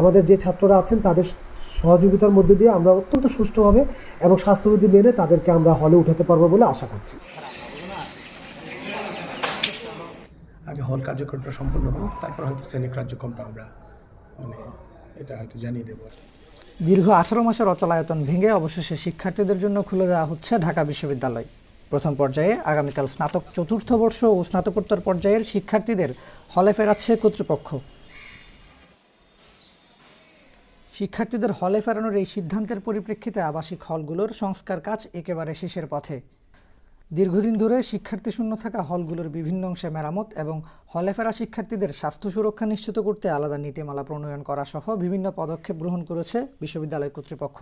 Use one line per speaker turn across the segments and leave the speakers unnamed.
আমাদের যে ছাত্ররা আছেন তাদের সহযোগিতার মধ্যে দিয়ে আমরা অত্যন্ত সুষ্ঠুভাবে এবং স্বাস্থ্যবিধি মেনে তাদেরকে আমরা হলে উঠাতে পারব বলে আশা করছি।
আগে হল কার্যক্রমটা সম্পন্ন হোক তারপর হয়তো শ্রেণি কার্যক্রমটা আমরা মানে এটা হয়তো জানিয়ে দেবো।
দীর্ঘ আঠারো মাসের অচলায়তন ভেঙে অবশেষে শিক্ষার্থীদের জন্য খুলে দেওয়া হচ্ছে ঢাকা বিশ্ববিদ্যালয়। প্রথম পর্যায়ে আগামীকাল স্নাতক চতুর্থ বর্ষ ও স্নাতকোত্তর পর্যায়ের শিক্ষার্থীদের হলে ফেরাচ্ছে কর্তৃপক্ষ। শিক্ষার্থীদের হলে ফেরানোর এই সিদ্ধান্তের পরিপ্রেক্ষিতে আবাসিক হলগুলোর সংস্কার কাজ একেবারে শেষের পথে। দীর্ঘদিন ধরে শিক্ষার্থী শূন্য থাকা হলগুলোর বিভিন্ন অংশে মেরামত এবং হলে ফেরা শিক্ষার্থীদের স্বাস্থ্য সুরক্ষা নিশ্চিত করতে আলাদা নীতিমালা প্রণয়ন করা সহ বিভিন্ন পদক্ষেপ গ্রহণ করেছে বিশ্ববিদ্যালয় কর্তৃপক্ষ।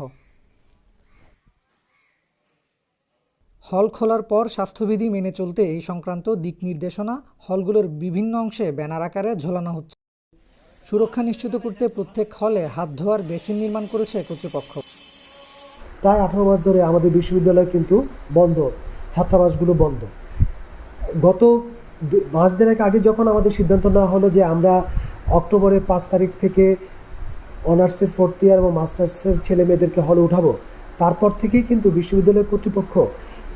হল খোলার পর স্বাস্থ্যবিধি মেনে চলতে এই সংক্রান্ত দিক নির্দেশনা হলগুলোর বিভিন্ন অংশে ব্যানার আকারে ঝোলানো হচ্ছে। সুরক্ষা নিশ্চিত করতে প্রত্যেক হলে হাত ধোয়ার বেসিন নির্মাণ করেছে কর্তৃপক্ষ।
প্রায় আঠারো মাস ধরে আমাদের বিশ্ববিদ্যালয় কিন্তু বন্ধ, ছাত্রাবাসগুলো বন্ধ। গত দু- মাস দেড়েক আগে যখন আমাদের সিদ্ধান্ত নেওয়া হলো যে আমরা অক্টোবরের পাঁচ তারিখ থেকে অনার্সের ফোর্থ ইয়ার এবং মাস্টার্সের ছেলে মেয়েদেরকে হলে উঠাবো, তারপর থেকেই কিন্তু বিশ্ববিদ্যালয় কর্তৃপক্ষ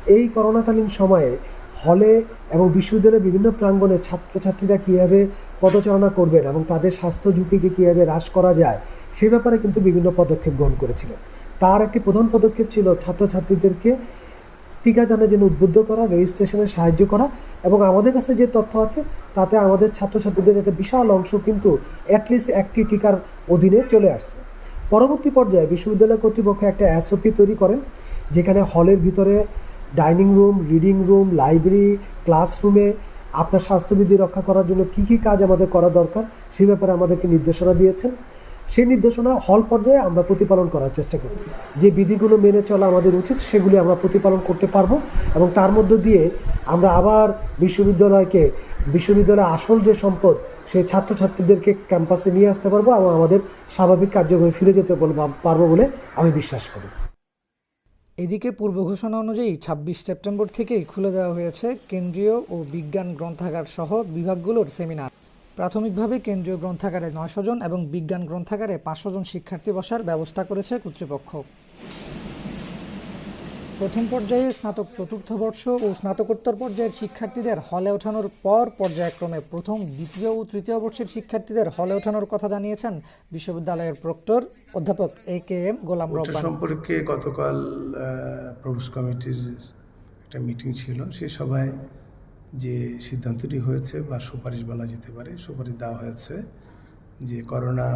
এই করোনাকালীন সময়ে হলে এবং বিশ্ববিদ্যালয়ের বিভিন্ন প্রাঙ্গণে ছাত্রছাত্রীরা কীভাবে পদচারণা করবেন এবং তাদের স্বাস্থ্য ঝুঁকিকে কীভাবে হ্রাস করা যায়, সে ব্যাপারে কিন্তু বিভিন্ন পদক্ষেপ গ্রহণ করেছিলেন। তার একটি প্রধান পদক্ষেপ ছিল ছাত্রছাত্রীদেরকে টিকাদানের জন্য উদ্বুদ্ধ করা, রেজিস্ট্রেশনে সাহায্য করা এবং আমাদের কাছে যে তথ্য আছে, তাতে আমাদের ছাত্রছাত্রীদের একটা বিশাল অংশ কিন্তু অ্যাটলিস্ট একটি টিকার অধীনে চলে আসছে। পরবর্তী পর্যায়ে বিশ্ববিদ্যালয় কর্তৃপক্ষ একটা এসওপি তৈরি করেন, যেখানে হলের ভিতরে dining room, reading room, library, ক্লাসরুমে আপনার স্বাস্থ্যবিধি রক্ষা করার জন্য কী কী কাজ আমাদের করা দরকার, সে ব্যাপারে আমাদেরকে নির্দেশনা দিয়েছেন। সেই নির্দেশনা হল পর্যায়ে আমরা প্রতিপালন করার চেষ্টা করছি। যে বিধিগুলো মেনে চলা আমাদের উচিত, সেগুলি আমরা প্রতিপালন করতে পারব এবং তার মধ্য দিয়ে আমরা আবার বিশ্ববিদ্যালয়কে, বিশ্ববিদ্যালয়ের আসল যে সম্পদ, সেই ছাত্রছাত্রীদেরকে ক্যাম্পাসে নিয়ে আসতে পারব এবং আমাদের স্বাভাবিক কার্যক্রমে ফিরে যেতে পারব বলে আমি বিশ্বাস করি।
এদিকে পূর্ব ঘোষণা অনুযায়ী ছাব্বিশ সেপ্টেম্বর থেকেই খুলে দেওয়া হয়েছে কেন্দ্রীয় ও বিজ্ঞান গ্রন্থাগার সহ বিভাগগুলোর সেমিনার। প্রাথমিকভাবে কেন্দ্রীয় গ্রন্থাগারে নয়শো জন এবং বিজ্ঞান গ্রন্থাগারে পাঁচশো জন শিক্ষার্থী বসার ব্যবস্থা করেছে কর্তৃপক্ষ। প্রথম পর্যায়ে স্নাতক চতুর্থ বর্ষ ও স্নাতকোত্তর পর্যায়ের শিক্ষার্থীদের হলে ওঠানোর পর পর্যায়ক্রমে প্রথম, দ্বিতীয় ও তৃতীয় বর্ষের শিক্ষার্থীদের হলে ওঠানোর কথা জানিয়েছেন বিশ্ববিদ্যালয়ের প্রক্টর অধ্যাপক এ কে এম গোলাম রব্বানী।
সম্পর্কে গতকাল প্রভুস কমিটির একটা মিটিং ছিল। সেই সভায় যে সিদ্ধান্তটি হয়েছে বা সুপারিশ বলা যেতে পারে সুপারিশ দেওয়া হয়েছে যে করোনা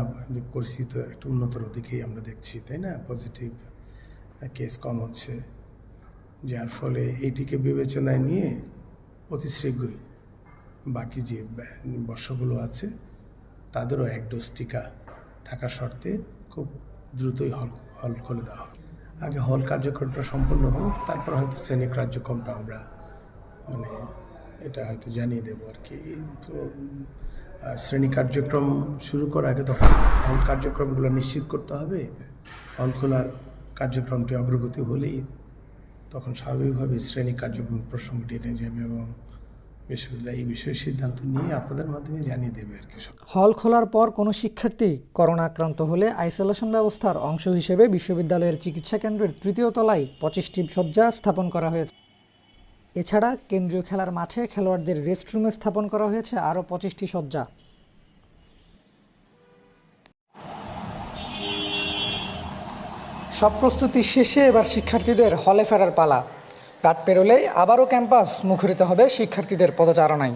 পরিস্থিতি একটু উন্নতর দিকেই আমরা দেখছি তাই না? পজিটিভ কেস কম হচ্ছে। যার ফলে এইটিকে বিবেচনায় নিয়ে অতি শীঘ্রই বাকি যে বর্ষগুলো আছে তাদেরও এক ডোজ টিকা থাকা শর্তে খুব দ্রুতই হল হল খুলে দেওয়া হবে আগে হল কার্যক্রমটা সম্পন্ন হোক তারপর হয়তো শ্রেণি কার্যক্রমটা আমরা মানে এটা হয়তো জানিয়ে দেবো আর কি। তো শ্রেণি কার্যক্রম শুরু করার আগে তো হল কার্যক্রমগুলো নিশ্চিত করতে হবে। হল খোলার কার্যক্রমটি অগ্রগতি হলেই তখন স্বাভাবিকভাবে শ্রেণি কার্যক্রম প্রসঙ্গটি এনে যাবে এবং বিশ্ববিদ্যালয় এই বিষয়ে সিদ্ধান্ত নিয়ে আপনাদের মাধ্যমে জানিয়ে দেবে আর কি
হল খোলার পর কোনো শিক্ষার্থী করোনা আক্রান্ত হলে আইসোলেশন ব্যবস্থার অংশ হিসেবে বিশ্ববিদ্যালয়ের চিকিৎসা কেন্দ্রের তৃতীয় তলায় পঁচিশটি শয্যা স্থাপন করা হয়েছে। এছাড়া কেন্দ্রীয় খেলার মাঠে খেলোয়াড়দের রেস্টরুমে স্থাপন করা হয়েছে আরও পঁচিশটি শয্যা। সব প্রস্তুতি শেষে এবার শিক্ষার্থীদের হলে ফেরার পালা। রাত পেরোলেই আবারও ক্যাম্পাস মুখরিত হবে শিক্ষার্থীদের পদচারণায়।